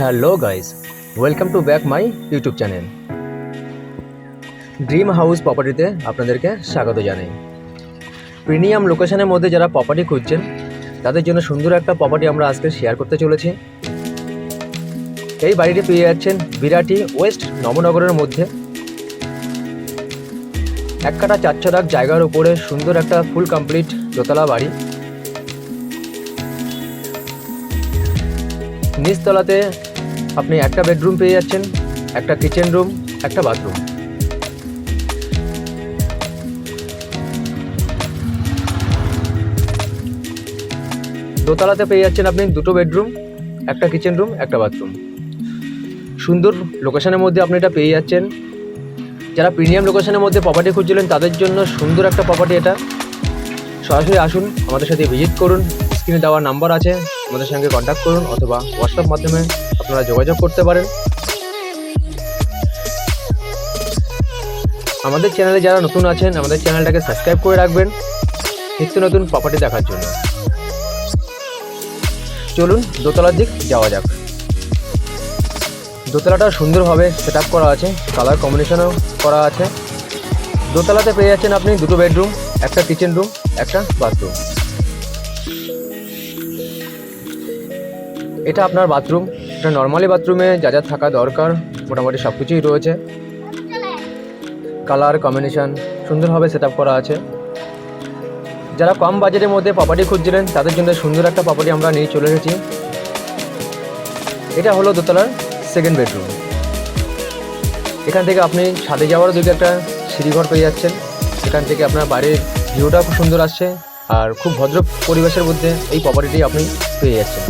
Hello guys welcome to back my YouTube channel dream house প্রপার্টিতে আপনাদেরকে স্বাগত জানাই। Premium লোকেশনের মধ্যে যারা প্রপার্টি খুঁজছেন, তাদের জন্য সুন্দর একটা প্রপার্টি আমরা আজকে শেয়ার করতে চলেছি। এই বাড়িটি পেয়ে যাচ্ছেন বিরাটি ওয়েস্ট নবনগরের মধ্যে। এক কাটা চার ছদাক জায়গার উপরে সুন্দর একটা ফুল কমপ্লিট দোতলা বাড়ি। নিচতলাতে আপনি একটা বেডরুম পেয়ে যাচ্ছেন, একটা কিচেন রুম, একটা বাথরুম। দোতলাতে পেয়ে যাচ্ছেন আপনি দুটো বেডরুম, একটা কিচেন রুম, একটা বাথরুম। সুন্দর লোকেশনের মধ্যে আপনি এটা পেয়ে যাচ্ছেন। যারা প্রিমিয়াম লোকেশনের মধ্যে প্রপার্টি খুঁজছিলেন, তাদের জন্য সুন্দর একটা প্রপার্টি এটা। সরাসরি আসুন, আমাদের সাথে ভিজিট করুন। স্ক্রিনে দেওয়া নাম্বার আছে। আমাদের সঙ্গে কন্ট্যাক্ট করুন অথবা হোয়াটসঅ্যাপ মাধ্যমে আপনারা যোগাযোগ করতে পারেন। আমাদের চ্যানেলে যারা নতুন আছেন, আমাদের চ্যানেলটাকে সাবস্ক্রাইব করে রাখবেন নিত্য নতুন প্রপার্টি দেখার জন্য। চলুন দোতলার দিক যাওয়া যাক। দোতলাটা সুন্দরভাবে সেট আপ করা আছে কালার কম্বিনেশনও করা আছে। দোতলাতে পেয়ে যাচ্ছেন আপনি দুটো বেডরুম একটা কিচেন রুম একটা বাথরুম এটা আপনার বাথরুম। এটা নর্মালি বাথরুমে যা যা থাকা দরকার, মোটামুটি সব কিছুই রয়েছে। কালার কম্বিনেশন সুন্দরভাবে সেট করা আছে। যারা কম বাজেটের মধ্যে প্রপার্টি খুঁজছিলেন, তাদের জন্য সুন্দর একটা প্রপার্টি আমরা নিয়ে চলে এসেছি। এটা হলো দোতলার সেকেন্ড বেডরুম এখান থেকে আপনি ছাদে যাওয়ারও দিকে একটা সিঁড়িঘর পেয়ে যাচ্ছেন সেখান থেকে আপনার বাড়ির ভিউটা খুব সুন্দর আসছে। আর খুব ভদ্র পরিবেশের মধ্যে এই প্রপার্টিটি আপনি পেয়ে যাচ্ছেন।